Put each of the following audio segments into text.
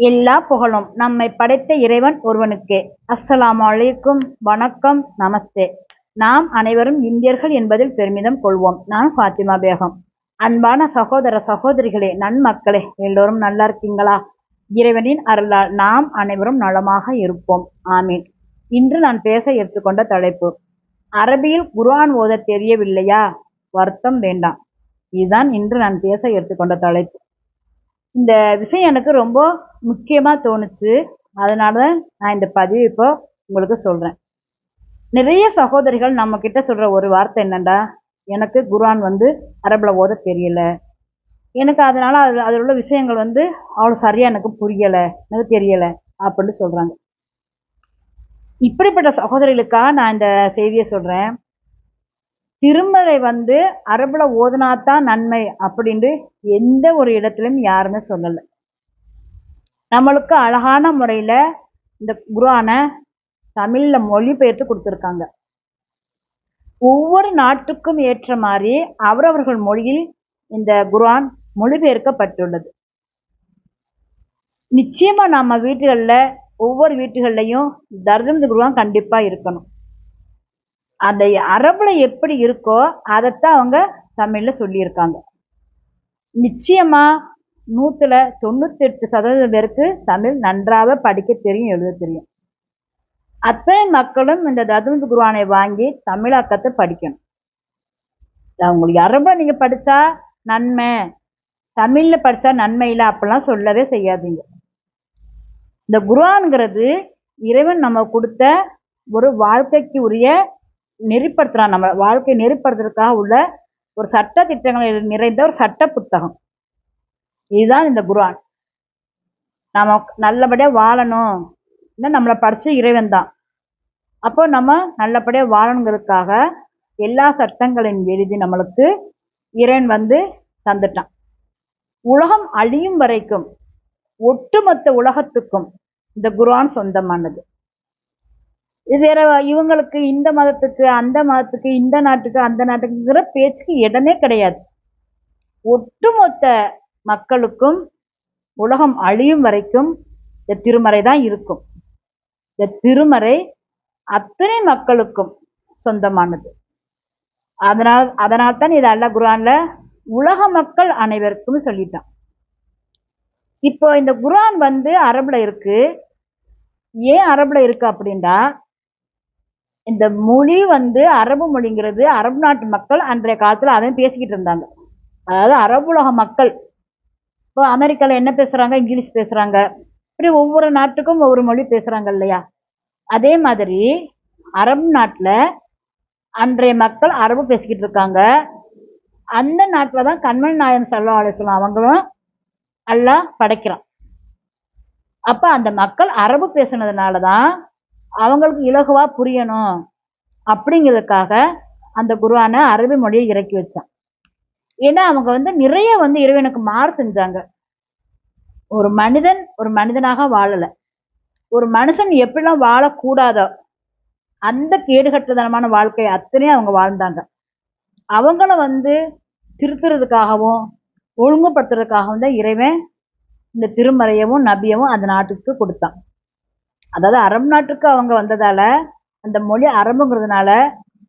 எல்லா புகழும். நம்மை படைத்த இறைவன் ஒருவனுக்கே. அஸ்ஸலாமு அலைக்கும். வணக்கம். நமஸ்தே. நாம் அனைவரும் இந்தியர்கள் என்பதில் பெருமிதம் கொள்வோம். நான் ஃபாத்திமா பேகம். அன்பான சகோதர சகோதரிகளே நன்மக்களே எல்லோரும் நல்லா இருக்கீங்களா? இறைவனின் அருளால் நாம் அனைவரும் நலமாக இருப்போம். ஆமீன். இன்று நான் பேச எடுத்துக்கொண்ட தலைப்பு அரபியில் குர்ஆன் ஓத தெரியவில்லையா? வருத்தம் வேண்டாம். இதுதான் இன்று நான் பேச எடுத்துக்கொண்ட தலைப்பு. இந்த விஷயம் எனக்கு ரொம்ப முக்கியமாக தோணுச்சு. அதனால தான் நான் இந்த பதிவு இப்போ உங்களுக்கு சொல்கிறேன் நிறைய சகோதரிகள் நம்ம கிட்ட சொல்கிற ஒரு வார்த்தை என்னண்டா? எனக்கு குரான் வந்து அரபில் ஓத தெரியல. எனக்கு அதனால் அதில் அதில் உள்ள விஷயங்கள் வந்து அவ்வளோ சரியாக எனக்கு புரியலை. எனக்கு தெரியலை அப்படின்னு சொல்கிறாங்க இப்படிப்பட்ட சகோதரிகளுக்காக நான் இந்த செய்தியை சொல்கிறேன் திருமறை வந்து அரபில் ஓதுனாத்தான் நன்மை அப்படின்ட்டு எந்த ஒரு இடத்துலையும் யாருமே சொல்லலை. நம்மளுக்கு அழகான முறையில் இந்த குரானை தமிழில் மொழிபெயர்த்து கொடுத்துருக்காங்க. ஒவ்வொரு நாட்டுக்கும் ஏற்ற மாதிரி அவரவர்கள் மொழியில் இந்த குரான் மொழிபெயர்க்கப்பட்டுள்ளது. நிச்சயமாக நம்ம வீட்டுகளில் ஒவ்வொரு வீட்டுகள்லையும் தர்ஜம் குருவான் கண்டிப்பாக இருக்கணும். அந்த அரபுல எப்படி இருக்கோ அதைத்தான் அவங்க தமிழ்ல சொல்லியிருக்காங்க. நிச்சயமா நூத்துல தொண்ணூத்தெட்டு சதவீதம் பேருக்கு தமிழ் நன்றாக படிக்க தெரியும் எழுத தெரியும். அத்தனை மக்களும் இந்த ததுந்து குருவானை வாங்கி தமிழாக்கத்தை படிக்கணும். உங்களுக்கு அரபை நீங்க படிச்சா நன்மை தமிழ்ல படிச்சா நன்மை இல்லை அப்படிலாம் சொல்லவே செய்யாதீங்க. இந்த குருவான்ங்கிறது இறைவன் நம்ம கொடுத்த ஒரு வாழ்க்கைக்கு உரிய நெறிப்படுத்துகிறான் நம்ம வாழ்க்கையை நெறிப்படுத்துறதுக்காக உள்ள ஒரு சட்ட திட்டங்கள் நிறைந்த ஒரு சட்ட புத்தகம். இதுதான் இந்த குரான். நாம் நல்லபடியாக வாழணும். நம்மளை படித்த இறைவன் தான் அப்போ நம்ம நல்லபடியாக வாழணுங்கிறதுக்காக எல்லா சட்டங்களையும் எழுதி நம்மளுக்கு இறைவன் வந்து தந்துட்டான். உலகம் அழியும் வரைக்கும் ஒட்டுமொத்த உலகத்துக்கும் இந்த குரான் சொந்தமானது. வேற இவங்களுக்கு இந்த மதத்துக்கு அந்த மதத்துக்கு இந்த நாட்டுக்கு அந்த நாட்டுக்குங்கிற பேச்சுக்கு இடமே கிடையாது. ஒட்டுமொத்த மக்களுக்கும் உலகம் அழியும் வரைக்கும் இந்த திருமறை தான் இருக்கும். இந்த திருமறை அத்தனை மக்களுக்கும் சொந்தமானது. அதனால் அதனால் தான் இது அல்ல குரான்ல உலக மக்கள் அனைவருக்கும் சொல்லிட்டான். இப்போ இந்த குரான் வந்து அரபுல இருக்கு. ஏன் அரபுல இருக்கு அப்படின்னா இந்த மொழி வந்து அரபு மொழிங்கிறது அரபு நாட்டு மக்கள் அன்றைய காலத்தில் அதையும் பேசிக்கிட்டு இருந்தாங்க. அதாவது அரபுலக மக்கள். இப்போ அமெரிக்காவில் என்ன பேசுகிறாங்க இங்கிலீஷ் பேசுகிறாங்க இப்படி ஒவ்வொரு நாட்டுக்கும் ஒவ்வொரு மொழி பேசுகிறாங்க இல்லையா? அதே மாதிரி அரபு நாட்டில் அன்றைய மக்கள் அரபு பேசிக்கிட்டு இருக்காங்க. அந்த நாட்டில் தான் கண்மணி நாயன் சல்லா அலிஸ்லாம் அவங்களும் எல்லாம் படைக்கிறான். அப்போ அந்த மக்கள் அரபு பேசுனதுனால தான் அவங்களுக்கு இலகுவா புரியணும் அப்படிங்கிறதுக்காக அந்த குருவான அரபி மொழியை இறக்கி வச்சான். ஏன்னா அவங்க வந்து நிறைய வந்து இறைவனுக்கு மாறு செஞ்சாங்க. ஒரு மனிதன் ஒரு மனிதனாக வாழலை. ஒரு மனுஷன் எப்படிலாம் வாழக்கூடாதோ அந்த கேடுகட்டுதனமான வாழ்க்கை அத்தனையும் அவங்க வாழ்ந்தாங்க. அவங்கள வந்து திருத்துறதுக்காகவும் ஒழுங்குபடுத்துறதுக்காகவும் தான் இறைவன் இந்த திருமறையவும் நபியவும் அந்த நாட்டுக்கு கொடுத்தான். அதாவது அரபு நாட்டுக்கு அவங்க வந்ததால அந்த மொழி அரபுங்கிறதுனால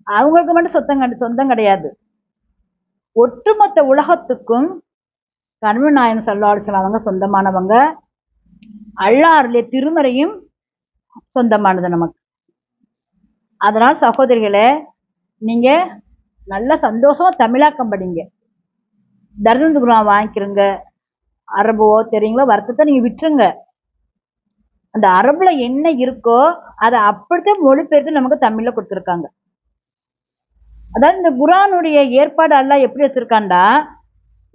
அவங்களுக்கு மட்டும் சொத்தம் சொந்தம் கிடையாது. ஒட்டுமொத்த உலகத்துக்கும் கண்ம நாயகம் சல்லாடிசலாவங்க சொந்தமானவங்க. அல்லாருடைய திருமறையும் சொந்தமானது நமக்கு. அதனால் சகோதரிகளே நீங்கள் நல்ல சந்தோஷமாக தமிழாக்கம் படிங்க. தர்மந்து குருவா வாங்கிக்கிறங்க அரபோ தெரியுங்களோ வருத்தத்தை நீங்கள் விட்டுருங்க. அந்த அரபுல என்ன இருக்கோ அதை அப்படித்தான் மொழிபெயர்த்து நமக்கு தமிழ்ல கொடுத்துருக்காங்க. அதாவது இந்த குரானுடைய ஏற்பாடு எல்லாம் எப்படி வச்சிருக்காண்டா?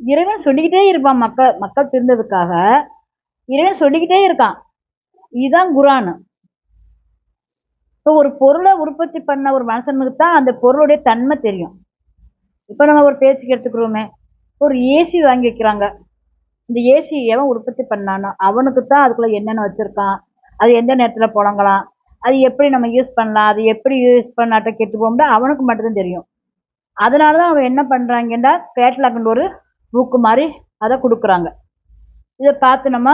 இறைவன் சொல்லிக்கிட்டே இருப்பான் மக்கள் மக்கள் திருந்ததுக்காக இறைவன் சொல்லிக்கிட்டே இருக்கான். இதுதான் குரான். இப்போ ஒரு பொருளை உற்பத்தி பண்ண ஒரு மனுஷனுக்கு தான் அந்த பொருளுடைய தன்மை தெரியும். இப்போ நம்ம ஒரு பேச்சுக்கு எடுத்துக்கிறோமே. ஒரு ஏசி வாங்கி வைக்கிறாங்க. இந்த ஏசி எவன் உற்பத்தி பண்ணானோ அவனுக்கு தான் அதுக்குள்ள என்னென்ன வச்சுருக்கான் அது எந்த நேரத்தில் புழங்கலாம் அது எப்படி நம்ம யூஸ் பண்ணலாம் அது எப்படி யூஸ் பண்ணாட்ட கெட்டு போகும்போது அவனுக்கு மட்டும்தான் தெரியும். அதனால தான் அவன் என்ன பண்ணுறாங்கன்னா கேட்லாக்னு ஒரு புக்கு மாதிரி அதை கொடுக்குறாங்க. இதை பார்த்து நம்ம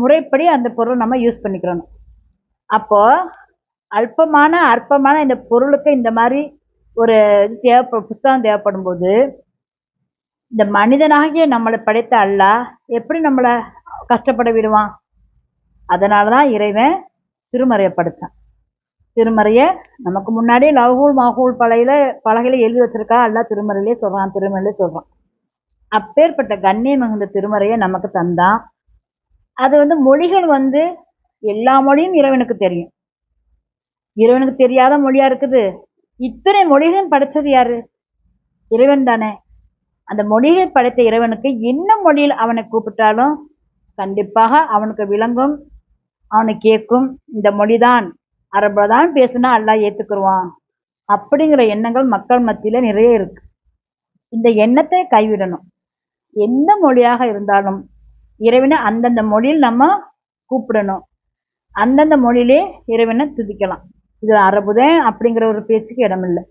முறைப்படி அந்த பொருள் நம்ம யூஸ் பண்ணிக்கிறணும். அப்போது அல்பமான அற்பமான இந்த பொருளுக்கு இந்த மாதிரி ஒரு இது தேவைப்ப புத்தகம் தேவைப்படும் போது இந்த மனிதனாகிய நம்மளை படைத்த அல்லாஹ் எப்படி நம்மளை கஷ்டப்பட விடுவான் அதனால தான் இறைவன் திருமறையை படித்தான் திருமறையை நமக்கு முன்னாடியே லவ்ஹூல் மாஹூல் பலகையில் பலகையில் எழுதி வச்சிருக்கா? அல்லாஹ் திருமறையிலே சொல்கிறான் திருமறையிலே சொல்கிறான் அப்பேற்பட்ட கண்ணியம் மிகுந்த திருமறையை நமக்கு தந்தான். அது வந்து மொழிகள் வந்து எல்லா மொழியும் இறைவனுக்கு தெரியும். இறைவனுக்கு தெரியாத மொழியாக இருக்குது. இத்தனை மொழிகளையும் படைச்சது யார்? இறைவன் தானே. அந்த மொழியை படைத்த இறைவனுக்கு என்ன மொழியில் அவனை கூப்பிட்டாலும் கண்டிப்பாக அவனுக்கு விளங்கும் அவனை கேட்கும். இந்த மொழிதான். அரபில் தான் பேசுனா எல்லாம் ஏற்றுக்குருவான் அப்படிங்கிற எண்ணங்கள் மக்கள் மத்தியில் நிறைய இருக்கு. இந்த எண்ணத்தை கைவிடணும். எந்த மொழியாக இருந்தாலும் இறைவனை அந்தந்த மொழியில் நம்ம கூப்பிடணும். அந்தந்த மொழியிலே இறைவனை துதிக்கலாம். இது அரபுதான் அப்படிங்கிற ஒரு பேச்சுக்கு இடமில்லை.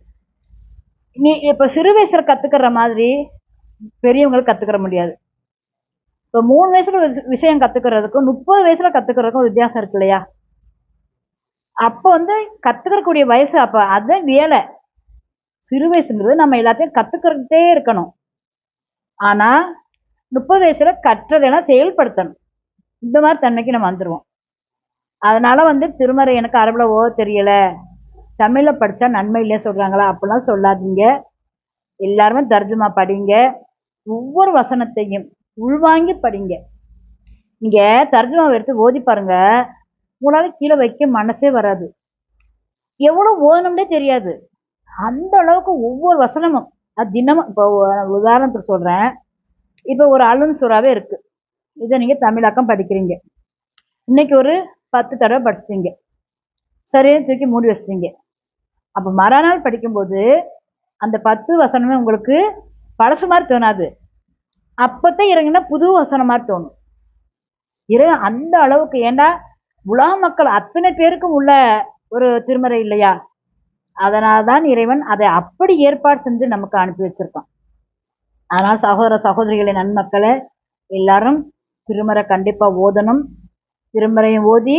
நீ இப்போ சிறு வயசில் கற்றுக்கிற மாதிரி பெரியவங்களுக்கு கத்துக்கிற முடியாது. இப்போ மூணு வயசுல விஷயம் கத்துக்கிறதுக்கும் முப்பது வயசுல கத்துக்கிறதுக்கும் வித்தியாசம் இருக்கு இல்லையா? அப்போ வந்து கத்துக்கிறக்கூடிய வயசு அப்போ அதுதான் வேலை. சிறு வயசுங்கிறது நம்ம எல்லாத்தையும் கத்துக்கிட்டே இருக்கணும். ஆனா முப்பது வயசுல கற்றதெல்லாம் செயல்படுத்தணும். இந்த மாதிரி தன்மைக்கு நம்ம வந்துடுவோம் அதனால வந்து திருமறை எனக்கு அரபுல ஓ தெரியல. தமிழ்ல படிச்சா நன்மை இல்லையே சொல்றாங்களா? அப்படிலாம் சொல்லாதீங்க. எல்லாருமே தர்ஜுமா படிங்க. ஒவ்வொரு வசனத்தையும் உள்வாங்கி படிங்க. நீங்க தர்ஜுமாவை எடுத்து ஓதி பாருங்க. உங்களால கீழே வைக்க மனசே வராது. எவ்வளவு ஓதணும்னே தெரியாது. அந்த அளவுக்கு ஒவ்வொரு வசனமும் அது தினமும் இப்போ உதாரணத்துக்கு சொல்றேன். இப்போ ஒரு அலுன் சுறாவே இருக்கு. இதை நீங்க தமிழாக்கம் படிக்கிறீங்க. இன்னைக்கு ஒரு பத்து தடவை படிச்சிட்டீங்க. சரின்னு தூக்கி மூடி வச்சிட்டீங்க. அப்போ மறுநாள் படிக்கும்போது அந்த பத்து வசனமே உங்களுக்கு பழசு மாதிரி தோணாது. அப்பத்தான் இறங்கினா புது வசனம் மாதிரி தோணும். இறை அந்த அளவுக்கு ஏண்டா உலக மக்கள் அத்தனை பேருக்கும் உள்ள ஒரு திருமறை இல்லையா? அதனால்தான் இறைவன் அதை அப்படி ஏற்பாடு செஞ்சு நமக்கு அனுப்பி வச்சிருக்கான். அதனால் சகோதர சகோதரிகளின் நன்மக்களை எல்லாரும் திருமறை கண்டிப்பாக ஓதணும். திருமறையும் ஓதி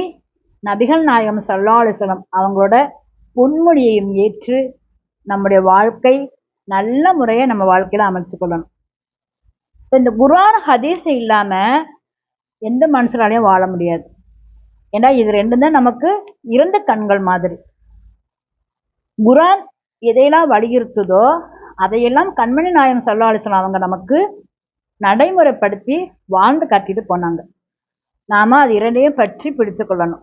நபிகள் நாயகம் ஸல்லல்லாஹு அவங்களோட பொன்மொழியையும் ஏற்று நம்முடைய வாழ்க்கை நல்ல முறையை நம்ம வாழ்க்கையில் அமைச்சு கொள்ளணும். இந்த குரான் ஹதீஸ் இல்லாமல் எந்த மனுஷராலையும் வாழ முடியாது. ஏன்னா இது ரெண்டும் தான் நமக்கு இறந்த கண்கள் மாதிரி. குரான் எதையெல்லாம் வலியுறுத்துதோ அதையெல்லாம் கண்மணி நாயம் ஸல்லல்லாஹு அலைஹி அவங்க நமக்கு நடைமுறைப்படுத்தி வாழ்ந்து காட்டிட்டு போனாங்க. நாம அது இரண்டையும் பற்றி பிடித்து கொள்ளணும்.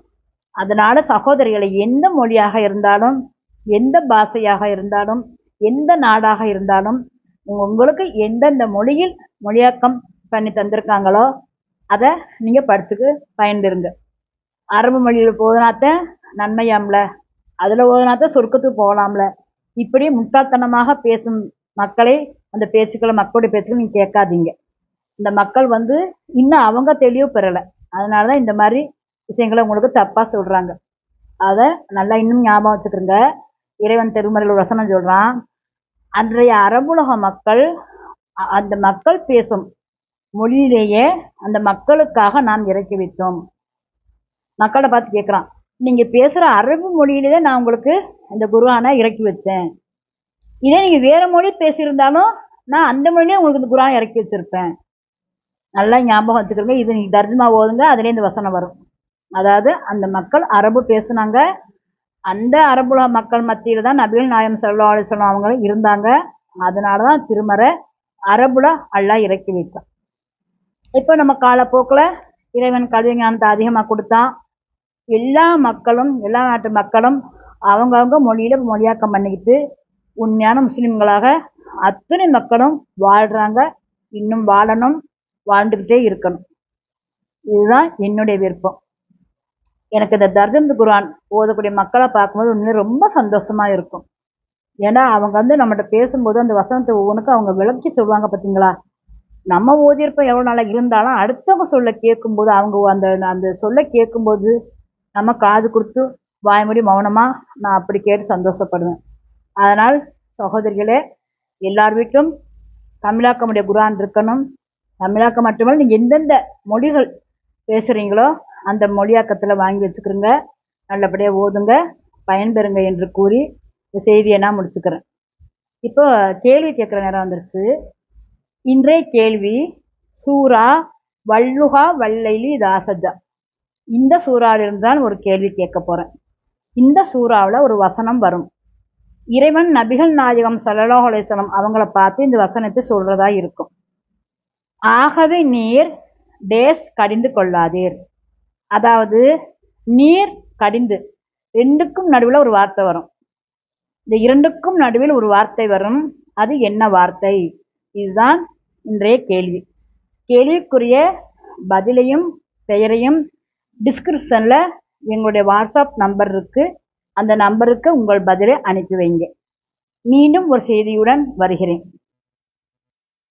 அதனால சகோதரிகளை எந்த மொழியாக இருந்தாலும் எந்த பாஷையாக இருந்தாலும் எந்த நாடாக இருந்தாலும் உங்களுக்கு எந்தெந்த மொழியில் மொழியாக்கம் பண்ணி தந்திருக்காங்களோ அதை நீங்கள் படிச்சுக்கு பயன்பெறுங்க. அரபு மொழியில் போதுனாத்த நன்மையாம்ல. அதில் ஓதுனாத்த சொர்க்கத்துக்கு போகலாம்ல. இப்படி முட்டாள்தனமாக பேசும் மக்களை அந்த பேச்சுக்களை மக்களுடைய பேச்சுக்களை நீங்கள் கேட்காதீங்க. இந்த மக்கள் வந்து இன்னும் அவங்க தெளிவு பெறலை. அதனால தான் இந்த மாதிரி விஷயங்களை உங்களுக்கு தப்பாக சொல்கிறாங்க அதை நல்லா இன்னும் ஞாபகம் வச்சுக்கிறங்க இறைவன் திருமறையில் வசனம் சொல்கிறான் அன்றைய அரபுலக மக்கள் அந்த மக்கள் பேசும் மொழியிலேயே அந்த மக்களுக்காக நாம் இறக்கி வைத்தோம் மக்களை பார்த்து கேட்குறான் நீங்கள் பேசுகிற அரபு மொழியிலே நான் உங்களுக்கு இந்த குருவானை இறக்கி வச்சேன். இதே நீங்கள் வேறு மொழி பேசியிருந்தாலும் நான் அந்த மொழியிலே உங்களுக்கு இந்த குர்ஆனை இறக்கி வச்சிருப்பேன். நல்லா ஞாபகம் வச்சுக்கிறோங்க இது நீங்கள் தர்ஜமா ஓதுங்க அதுலேயே இந்த வசனம் வரும். அதாவது அந்த மக்கள் அரபு பேசுனாங்க அந்த அரபுல மக்கள் மத்தியில் தான் நபிகள் நாயம் ஸல்லல்லாஹு அலைஹி அவங்க இருந்தாங்க. அதனால தான் திருமறை அரபுல அல்லாஹ் இறக்கி வைத்தான். இப்போ நம்ம காலப்போக்கில் இறைவன் கல்வி ஞானத்தை அதிகமாக கொடுத்தான். எல்லா மக்களும் எல்லா நாட்டு மக்களும் அவங்கவுங்க மொழியில் மொழியாக்கம் பண்ணிக்கிட்டு உண்மையான முஸ்லீம்களாக அத்தனை மக்களும் வாழ்கிறாங்க இன்னும் வாழணும் வாழ்ந்துக்கிட்டே இருக்கணும். இதுதான் என்னுடைய விருப்பம். எனக்கு இந்த தர்ஜந்து குரான் ஓதக்கூடிய மக்களை பார்க்கும்போது உண்மையிலே ரொம்ப சந்தோஷமாக இருக்கும். ஏன்னா அவங்க வந்து நம்மகிட்ட பேசும்போது அந்த வசனத்தை ஒவ்வொன்றுக்கும் அவங்க விளக்கி சொல்லுவாங்க பார்த்தீங்களா நம்ம ஓதியிருப்போம் எவ்வளோ நாளாக இருந்தாலும் அடுத்தவங்க சொல்ல கேட்கும்போது அவங்க அந்த அந்த சொல்ல கேட்கும்போது நம்ம காது கொடுத்து வாய்மொழி மௌனமாக நான் அப்படி கேட்டு சந்தோஷப்படுவேன். அதனால் சகோதரிகளே எல்லார் வீட்டும் தமிழாக்கமுடைய குரான் இருக்கணும். தமிழாக்கம் மட்டுமல்ல நீங்கள் எந்தெந்த மொழிகள் பேசுகிறீங்களோ அந்த மொழியாக்கத்தில் வாங்கி வச்சுக்கிறோங்க. நல்லபடியாக ஓதுங்க. பயன்பெறுங்க என்று கூறி இந்த செய்தியை நான் முடிச்சுக்கிறேன். இப்போ கேள்வி கேட்குற நேரம் வந்துருச்சு. இன்றைய கேள்வி சூரா வல்லுகா வல்லைலி தாசஜா. இந்த சூறாவிலிருந்து தான் ஒரு கேள்வி கேட்க போகிறேன் இந்த சூறாவில் ஒரு வசனம் வரும். இறைவன் நபிகள் நாயகம் சலலோகலேசனம் அவங்கள பார்த்து இந்த வசனத்தை சொல்கிறதா இருக்கும். ஆகவே நீர் டேஸ் கடிந்து கொள்ளாதீர். அதாவது நீர் கடிந்து. ரெண்டுக்கும் நடுவில் ஒரு வார்த்தை வரும். இந்த இரண்டுக்கும் நடுவில் ஒரு வார்த்தை வரும். அது என்ன வார்த்தை? இதுதான் இன்றைய கேள்வி. கேள்விக்குரிய பதிலையும் பெயரையும் டிஸ்கிரிப்ஷனில் எங்களுடைய வாட்ஸ்அப் நம்பர் இருக்குது அந்த நம்பருக்கு உங்கள் பதிலை அனுப்பி வைங்க. மீண்டும் ஒரு செய்தியுடன் வருகிறேன்.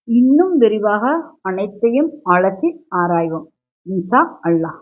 இன்னும் விரிவாக அனைத்தையும் அலசி ஆராய்வோம். இன்ஷா அல்லாஹ்.